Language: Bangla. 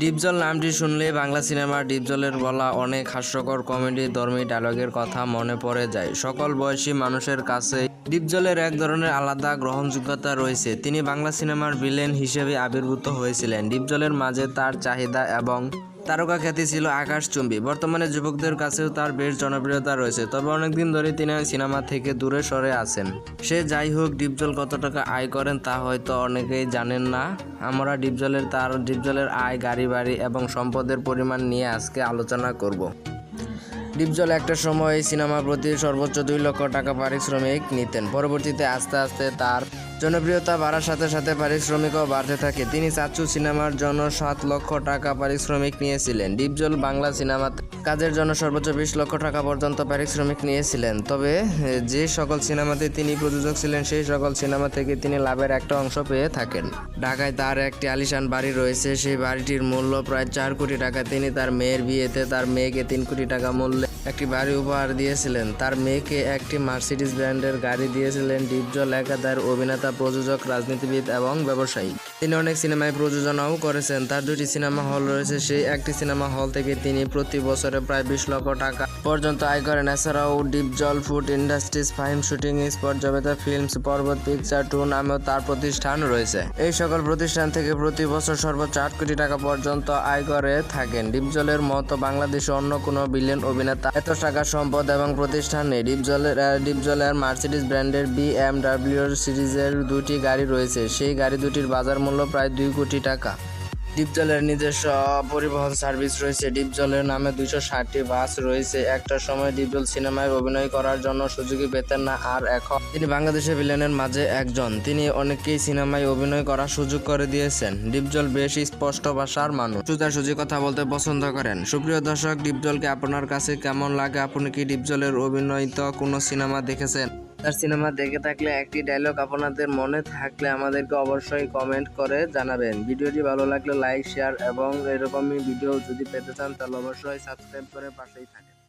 ডিপজল নামটি শুনলে বাংলা সিনেমার ডিপজলের বলা অনেক হাস্যকর কমেডি, ধর্মী ডায়লগের কথা মনে পড়ে যায়। সকল বয়সী মানুষের কাছে ডিপজলের এক ধরনের আলাদা গ্রহণযোগ্যতা রয়েছে। তিনি বাংলা সিনেমার ভিলেন হিসেবে আবির্ভূত হয়েছিলেন। ডিপজলের মাঝে তার চাহিদা এবং তারকা খ্যাতি ছিল আকাশচুম্বী। বর্তমানে যুবকদের কাছেও তার বেশ জনপ্রিয়তা রয়েছে। তবে অনেকদিন ধরে তিনি সিনেমা থেকে দূরে সরে আছেন। সে যাই হোক ডিপজল কত টাকা আয় করেন তা হয়তো অনেকেই জানেন না। আমরা ডিপজলের তার ডিপজলের আয় গাড়ি বাড়ি এবং সম্পদের পরিমাণ নিয়ে আজকে আলোচনা করব। ডিপজল একটা সময় এই সিনেমার প্রতি সর্বোচ্চ দুই লক্ষ টাকা পারিশ্রমিক নিতেন। পরবর্তীতে আস্তে আস্তে তার জনপ্রিয়তা বাড়ার সাথে সাথে পারিশ্রমিকও বাড়তে থাকে। তিনি চাচু সিনেমার জন্য সাত লক্ষ টাকা পারিশ্রমিক নিয়েছিলেন। ডিপজল বাংলা সিনেমাতে কাজের জন্য সর্বোচ্চ বিশ লক্ষ টাকা পর্যন্ত পারিশ্রমিক নিয়েছিলেন। তবে, যে সকল সিনেমাতে তিনি প্রযোজক ছিলেন, সেই সকল সিনেমা থেকে তিনি লাভের একটা অংশ পেয়ে থাকেন। ঢাকায় তার একটি আলিশান বাড়ি রয়েছে। সেই বাড়িটির মূল্য প্রায় চার কোটি টাকা। তিনি তার মেয়ের বিয়েতে তার মেয়েকে তিন কোটি টাকা মূল্যে একটি বাড়ি উপহার দিয়েছিলেন। তার মেয়েকে একটি মার্সিডিজ ব্র্যান্ডের গাড়ি দিয়েছিলেন। ডিপজল একাধার অভিনেতা প্রযোজক, রাজনীতিবিদ এবং ব্যবসায়ী। তিনি অনেক সিনেমায় প্রযোজনাও করেছেন। তার দুটি সিনেমা হল রয়েছে। সেই একটি সিনেমা হল থেকে তিনি প্রতি বছরে প্রায় বিশ লক্ষ টাকা পর্যন্ত আয় করেন। এছাড়াও ডিপজল ফুড ইন্ডাস্ট্রিজ ফাইম শুটিং, স্পট জবেতা ফিল্মস, পর্বত পিকচার টু নামেও তার প্রতিষ্ঠান রয়েছে। এই সকল প্রতিষ্ঠান থেকে প্রতি বছর সর্বোচ্চ আট কোটি টাকা পর্যন্ত আয় করে থাকেন। ডিপজলের মতো বাংলাদেশে অন্য কোনো বিলিয়ন অভিনেতা, এত টাকা সম্পদ এবং প্রতিষ্ঠান নেই। ডিপজলের ডিপজলের মার্সিডিস ব্র্যান্ডের বিএমডাব্লিউ সিরিজের দুটি গাড়ি রয়েছে। সেই গাড়ি দুটির বাজার মূল্য প্রায় দুই কোটি টাকা। ডিপজলের নিজস্ব পরিবহন সার্ভিস রয়েছে। ডিপজলের নামে দুইশো ষাটটি বাস রয়েছে। একটা সময় ডিপজল সিনেমায় অভিনয় করার জন্য সুযোগই পেতেন না, আর এখন তিনি বাংলাদেশের ভিলেনের মাঝে একজন। তিনি অনেককেই সিনেমায় অভিনয় করার সুযোগ করে দিয়েছেন। ডিপজল বেশ স্পষ্ট ভাষার মানুষ। সোজাসুজি কথা বলতে পছন্দ করেন। সুপ্রিয় দর্শক ডিপজলকে আপনার কাছে কেমন লাগে? আপনি কি ডিপজলের অভিনয়িত কোনো সিনেমা দেখেছেন? তার সিনেমা দেখে থাকলে একটি ডায়লগ আপনাদের মনে থাকলে আমাদেরকে অবশ্যই কমেন্ট করে জানাবেন। ভিডিওটি ভালো লাগলে লাইক শেয়ার এবং এরকমই ভিডিও যদি পেতে চান তাহলে অবশ্যই সাবস্ক্রাইব করে পাশেই থাকেন।